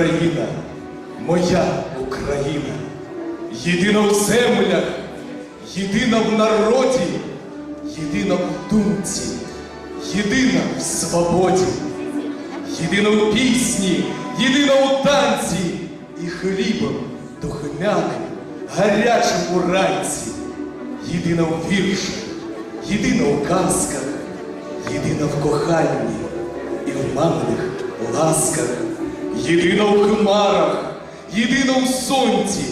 Україна, моя Україна, єдина в землях, єдина в народі, єдина в думці, єдина в свободі, єдина в пісні, єдина у танці. І хлібом духмяним, гарячим уранці, єдина в віршах, єдина у казках, єдина в коханні і в маминих ласках, єдина у хмарах, єдина у сонці,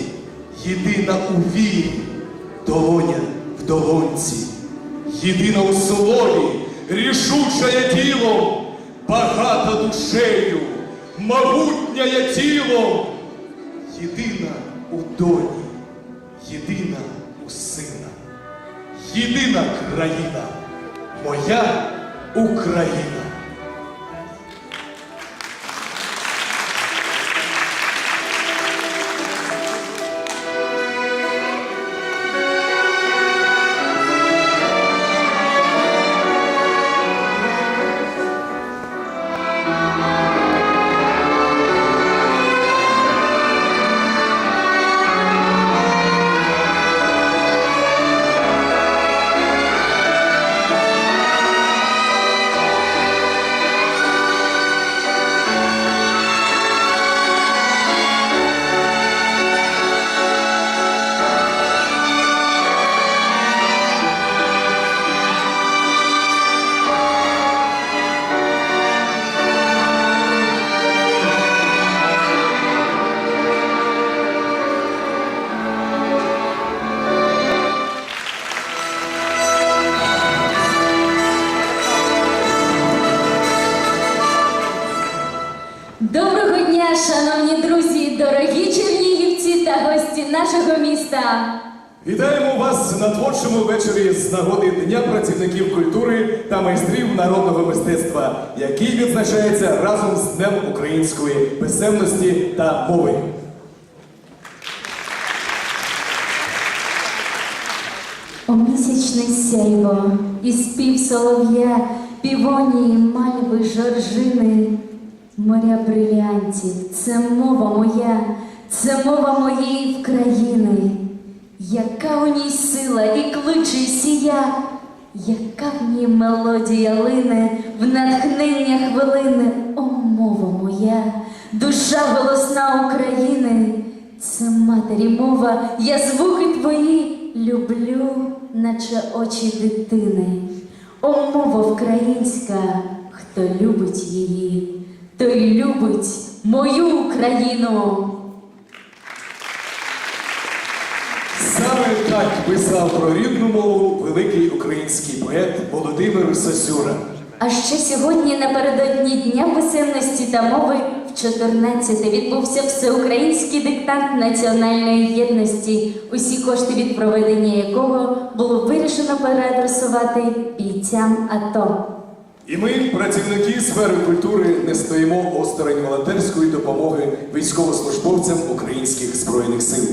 єдина у вірі, долоня в долонці, єдина у слові, рішучая ділом, багата душею, могутняя тілом, єдина у доні, єдина у сина, єдина країна, моя Україна. Який відзначається разом з Днем української писемності та мови. О місячне сяйво, і спів солов'я, півонії, мальви, жоржини, моря брилянтів, це мова моя, це мова моєї вкраїни. Яка у ній сила і кличе сія, яка в ній мелодія лине, в натхнення хвилини, о мова моя, душа голосна України, це матері мова, я звуки твої люблю, наче очі дитини. О, мова українська, хто любить її, той любить мою Україну. Саме так писав про рідну мову великий український поет Володимир Сосюра. А ще сьогодні напередодні Дня писемності та мови в 14 відбувся всеукраїнський диктант національної єдності, усі кошти від проведення якого було вирішено переадресувати бійцям АТО. І ми, працівники сфери культури, не стоїмо осторонь волонтерської допомоги військовослужбовцям українських збройних сил.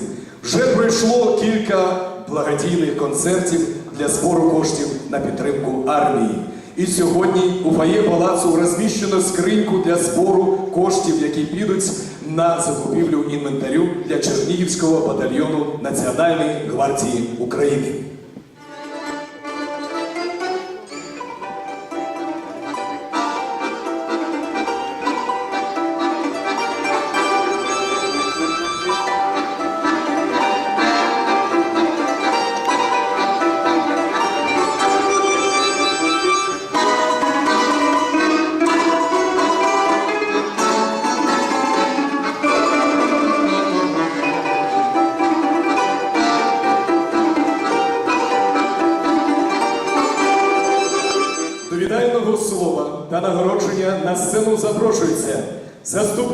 Вже пройшло кілька благодійних концертів для збору коштів на підтримку армії. І сьогодні у фає палацу розміщено скриньку для збору коштів, які підуть на закупівлю інвентарю для Чернігівського батальйону Національної гвардії України.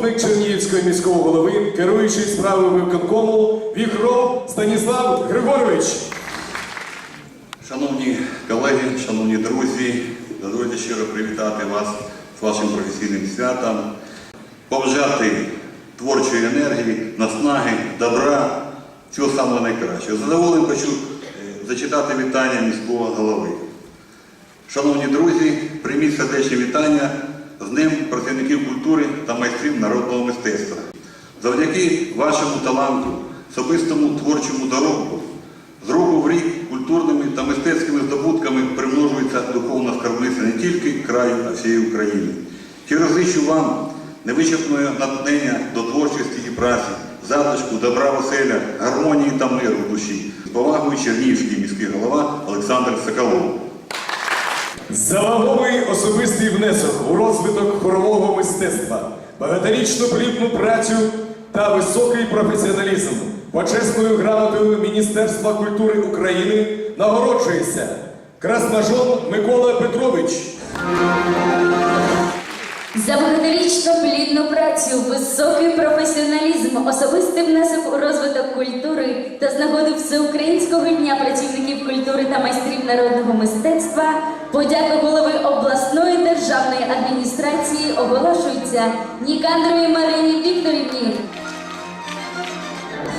Заступник Чернігівського міського голови, керуючий справами виконкому Віхров Станіслав Григорович. Шановні колеги, шановні друзі, дозвольте щиро привітати вас з вашим професійним святом, побажати творчої енергії, наснаги, добра, всього самого найкращого. З задоволенням хочу е, зачитати вітання міського голови. Шановні друзі, прийміть сердечні вітання з Днем працівників культури та майстрів народного мистецтва. Завдяки вашому таланту, особистому творчому доробку, з року в рік культурними та мистецькими здобутками примножується духовна скарбниця не тільки краю, а всієї України. Щиро зичу вам невичерпного натхнення до творчості і праці, затишку, добра веселя, гармонії та миру в душі. З повагою Чернігівський міський голова Олександр Соколов. За вагомий особистий внесок у розвиток хорового мистецтва, багаторічну плідну працю та високий професіоналізм. Почесною грамотою Міністерства культури України нагороджується Красножон Микола Петрович. За багаторічну плідну працю, високий професіоналізм, особистий внесок у розвиток культури та з нагоди Всеукраїнського дня працівників культури та майстрів народного мистецтва подяка голови обласної державної адміністрації оголошується Нікандровій Марині Вікторівні.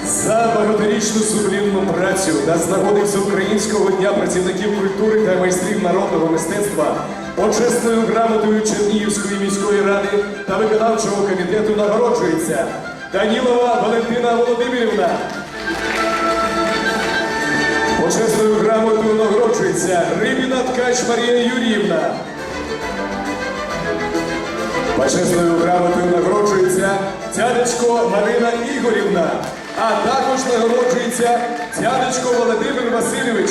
За багаторічну сумлінну працю та з нагоди Всеукраїнського дня працівників культури та майстрів народного мистецтва почесною грамотою Чернігівської міської ради та виконавчого комітету нагороджується Данілова Валентина Володимирівна. Почесною грамотою нагороджується Рибіна Ткач Марія Юріївна. Почесною грамотою нагороджується Цядечко Марина Ігорівна, а також нагороджується Цядечко Володимир Васильович.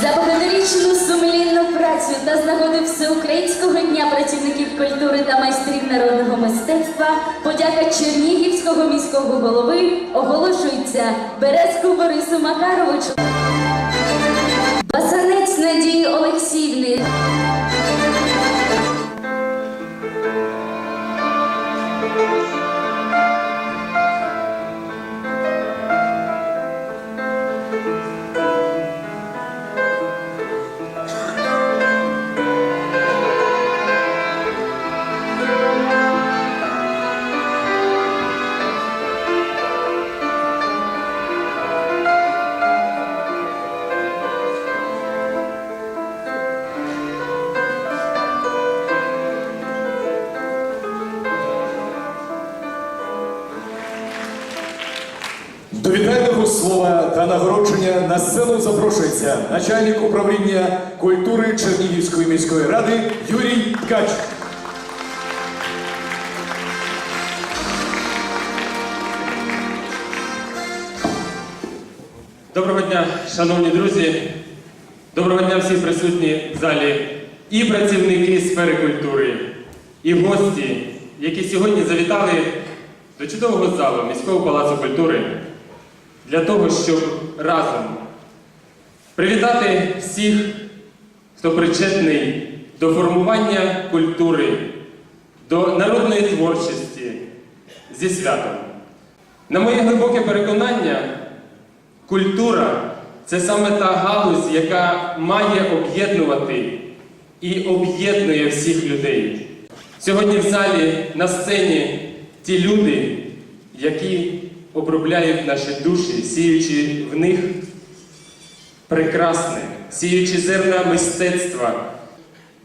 За багаторічну сумлінну працю та з нагоди Всеукраїнського дня працівників культури та майстрів народного мистецтва подяка Чернігівського міського голови оголошується Березку Борису Макаровичу. Басанець Надії Олексіївни. На сцену запрошується начальник управління культури Чернігівської міської ради Юрій Ткач. Доброго дня, шановні друзі. Доброго дня всі присутні в залі і працівники сфери культури, і гості, які сьогодні завітали до чудового залу міського палацу культури для того, щоб разом привітати всіх, хто причетний до формування культури, до народної творчості зі святом. На моє глибоке переконання, Культура це саме та галузь, яка має об'єднувати і об'єднує всіх людей. Сьогодні в залі на сцені ті люди, які обробляють наші душі, сіючи в них прекрасне, сіючи зерна мистецтва,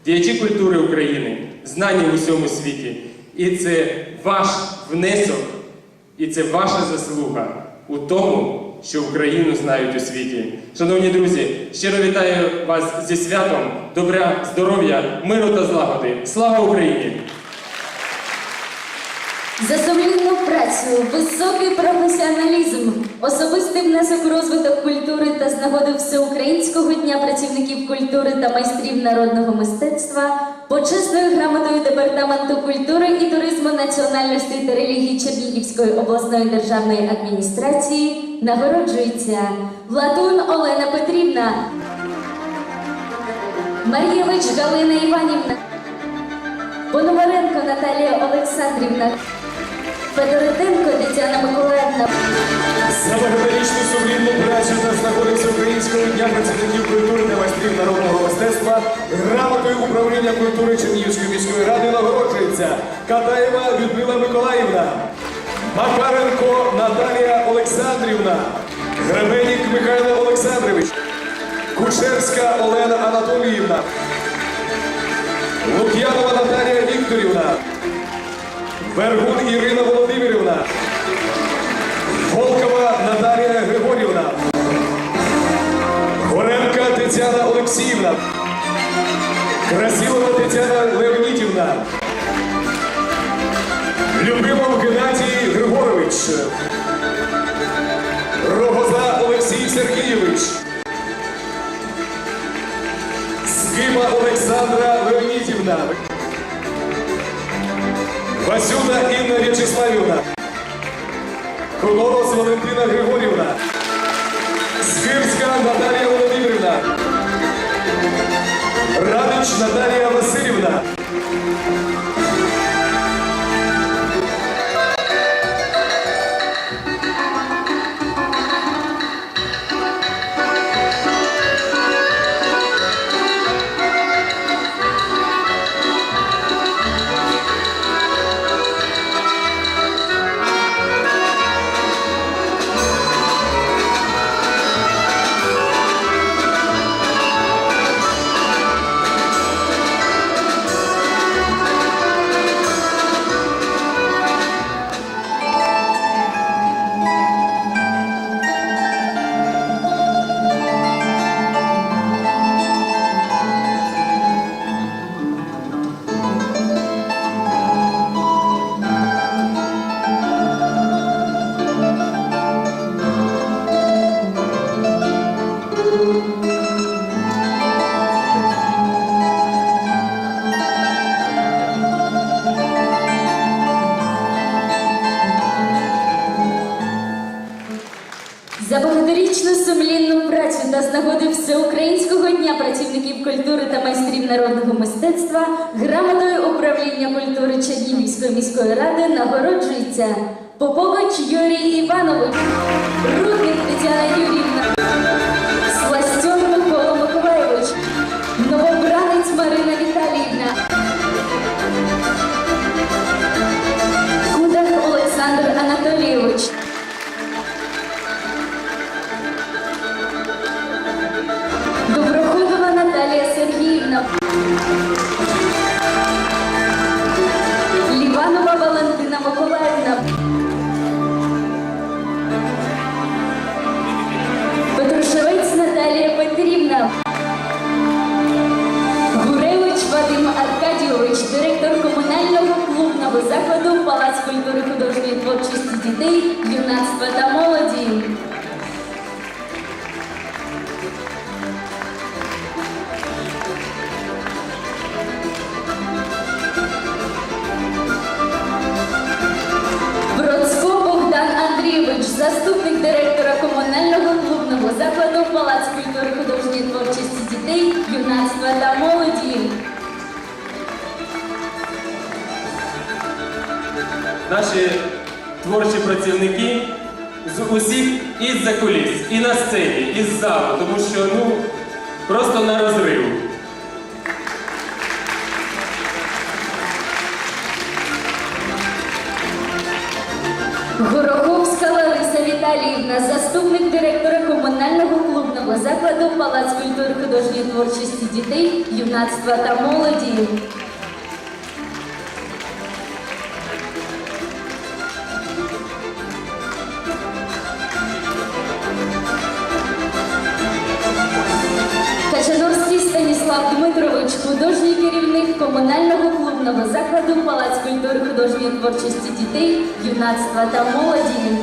діячі культури України, знані в усьому світі. І це ваш внесок, і це ваша заслуга у тому, що Україну знають у світі. Шановні друзі, щиро вітаю вас зі святом, добра, здоров'я, миру та злагоди. Слава Україні! За сумлінну працю, високий професіоналізм, особистий внесок розвиток культури та з нагоди Всеукраїнського дня працівників культури та майстрів народного мистецтва, почесною грамотою Департаменту культури і туризму національностей та релігії Чернігівської обласної державної адміністрації нагороджується Влатун Олена Петрівна, Мар'євич Галина Іванівна, Пономаренко Наталія Олександрівна. Федоритенко Тетяна Миколаївна. За багаторічну сумлінну працю та з нагоди Всеукраїнського дня працівників культури та майстрів народного мистецтва грамотою управління культури Чернігівської міської ради нагороджується Катаєва Людмила Миколаївна, Макаренко Наталія Олександрівна, Гребенік Михайло Олександрович, Кучерська Олена Анатоліївна, Лук'янова Наталія Вікторівна, Вергун Ірина Володимирівна, Волкова Наталія Григорівна. Горенка Тетяна Олексіївна. Красилова Тетяна Леонідівна. Любимов Геннадій Григорович. Рогоза Олексій Сергійович. Скиба Олександра Леонідівна. Васюна Інна В'ячеславівна. Колонос Валентина Григорівна. Скирська Наталія Володимирівна. Радич Наталія Васильівна. Міської ради нагороджується Попович Юрій Іванович, Рудник Тетяна Юрівна, культури творчості дітей, юнацтва та молоді. Працівники з усіх із-за куліс, і на сцені, і з залу, тому що ну просто на розрив. Гороховська Лариса Віталіївна, заступник директора комунального клубного закладу Палац культури художньої творчості дітей, юнацтва та молоді. Качанорський Дмитрович, художній керівник комунального клубного закладу Палац культури художньої творчості дітей, юнацтва та молоді.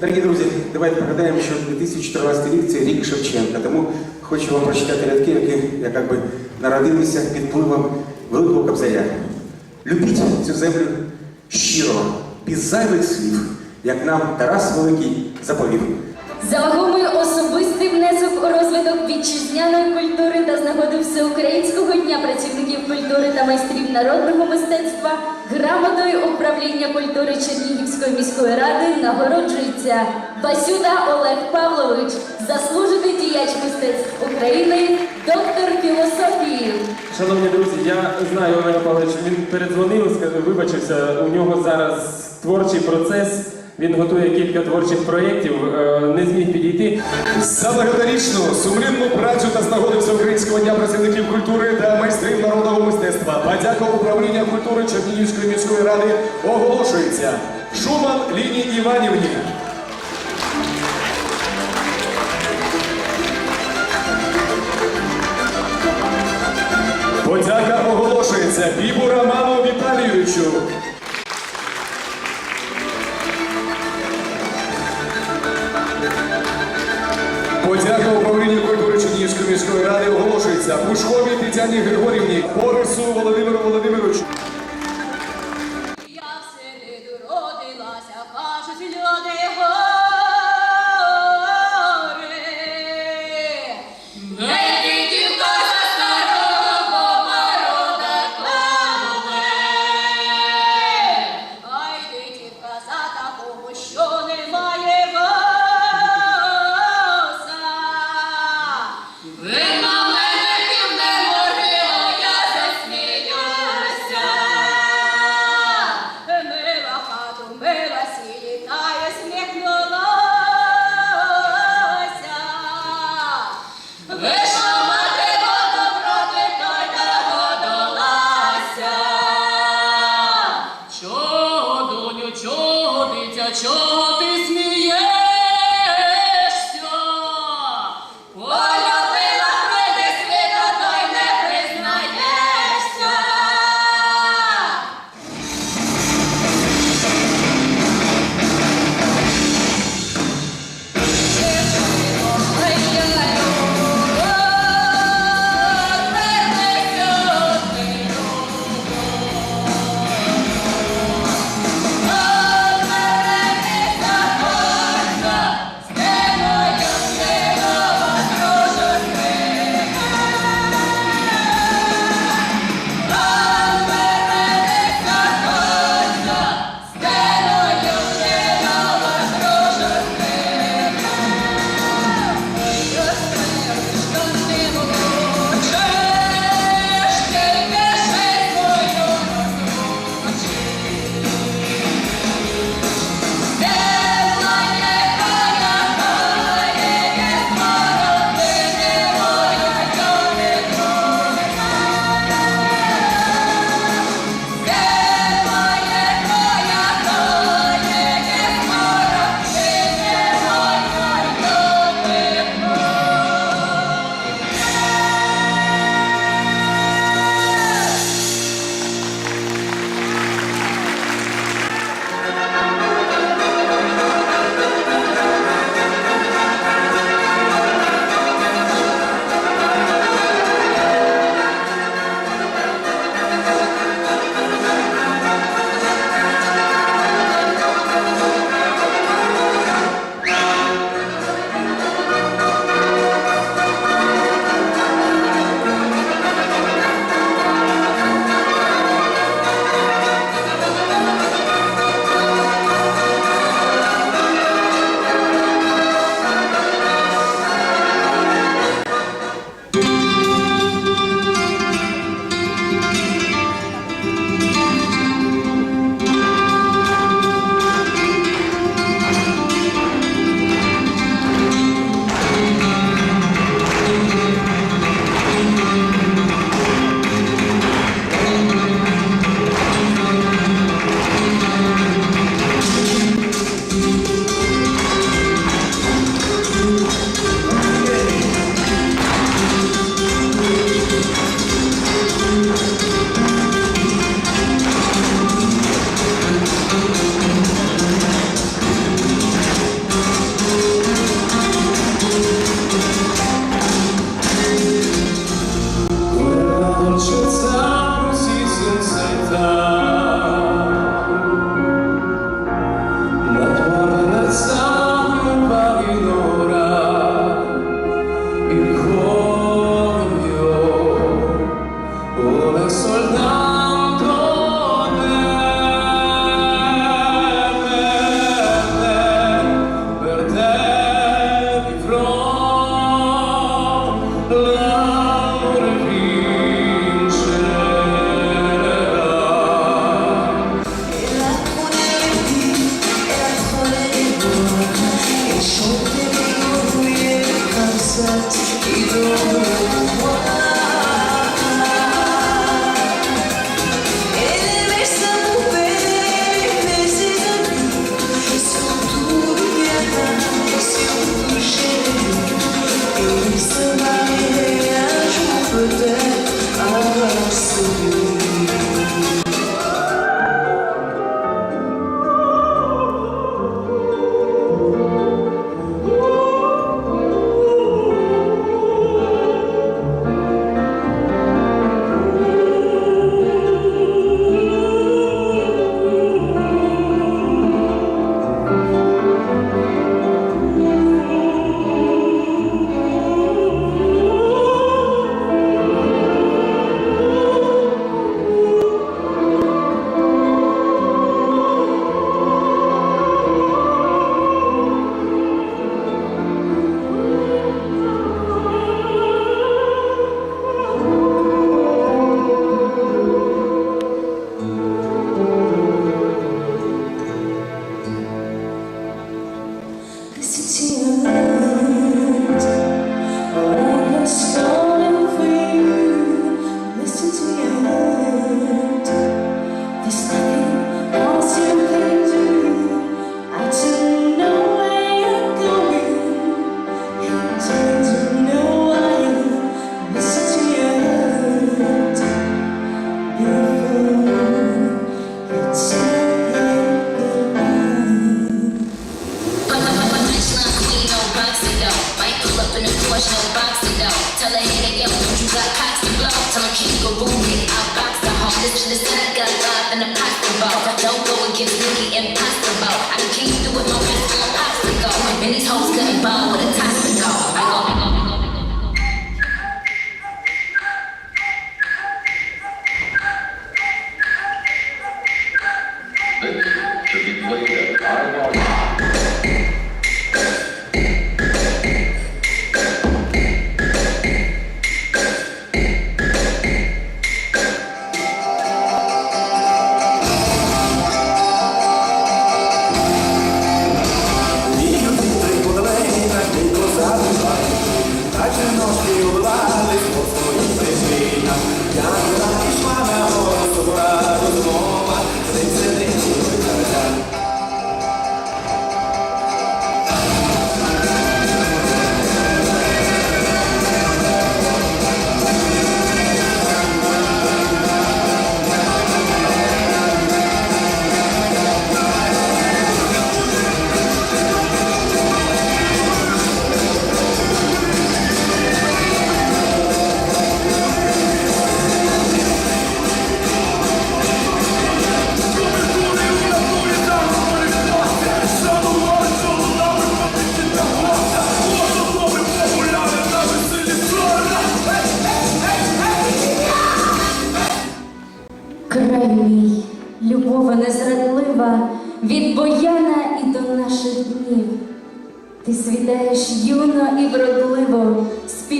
Дорогі друзі, давайте пригадаємо, що 2014 рік це рік Шевченка. Тому хочу вам прочитати рядки, які як би народилися під впливом Великого Кобзаря. Любіть цю землю щиро, без зайвих слів, як нам Тарас Великий заповів. За вагомий особистий внесок у розвиток вітчизняної культури та з нагоди Всеукраїнського дня працівників культури та майстрів народного мистецтва грамотою управління культури Чернігівської міської ради нагороджується Басюда Олег Павлович, заслужений діяч мистецтв України, доктор філософії. Шановні друзі, я знаю Олега Павловича, він передзвонив, сказав, вибачився, у нього зараз творчий процес Він готує кілька творчих проєктів, е, не зміг підійти. За багаторічну сумлінну працю та з нагоди Всеукраїнського дня працівників культури та майстрів народного мистецтва подяка управління культури Чернігівської міської ради оголошується Шуман Ліні Іванівні. Подяка оголошується Бібу Роману Віталійовичу. Міської ради оголошується Пушковій Тетяні Григорівні, Борису Володимиру Володимировичу.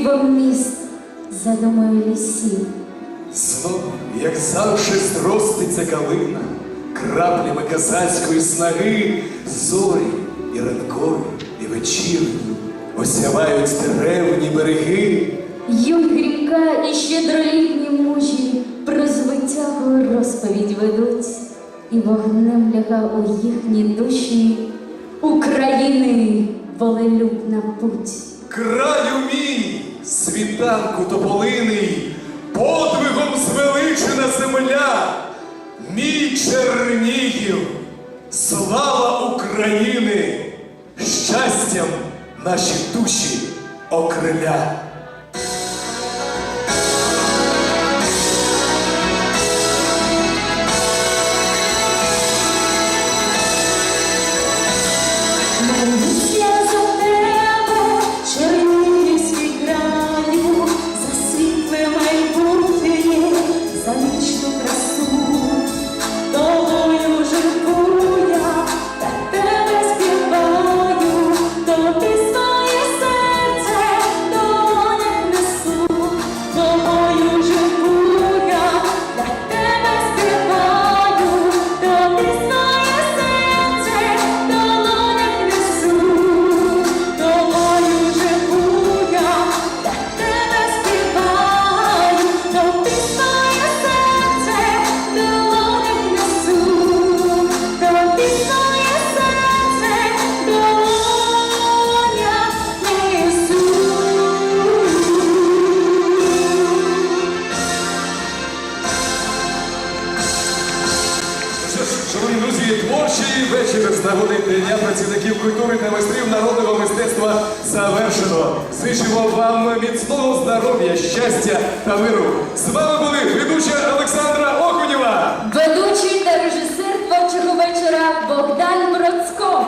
співом міст задумою лісів. Знов, як завжди, зроститься калина, краплями козацької снаги, зорі і ранкові, і вечірні осявають древні береги. Йой ріка і щедролітні мужі про звитягу розповідь ведуть, і вогнем ляга у їхні душі України волелюбна путь. Краю мій! світанку тополиний, подвигом звеличена земля, мій Чернігів, слава України, щастям наші душі окриля. Щастя та миру. З вами були ведуча Олександра Окунєва. Ведучий та режисер творчого вечора Богдан Бродсько.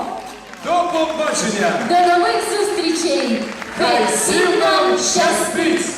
До побачення! До нових зустрічей! Хай всім нам щастить!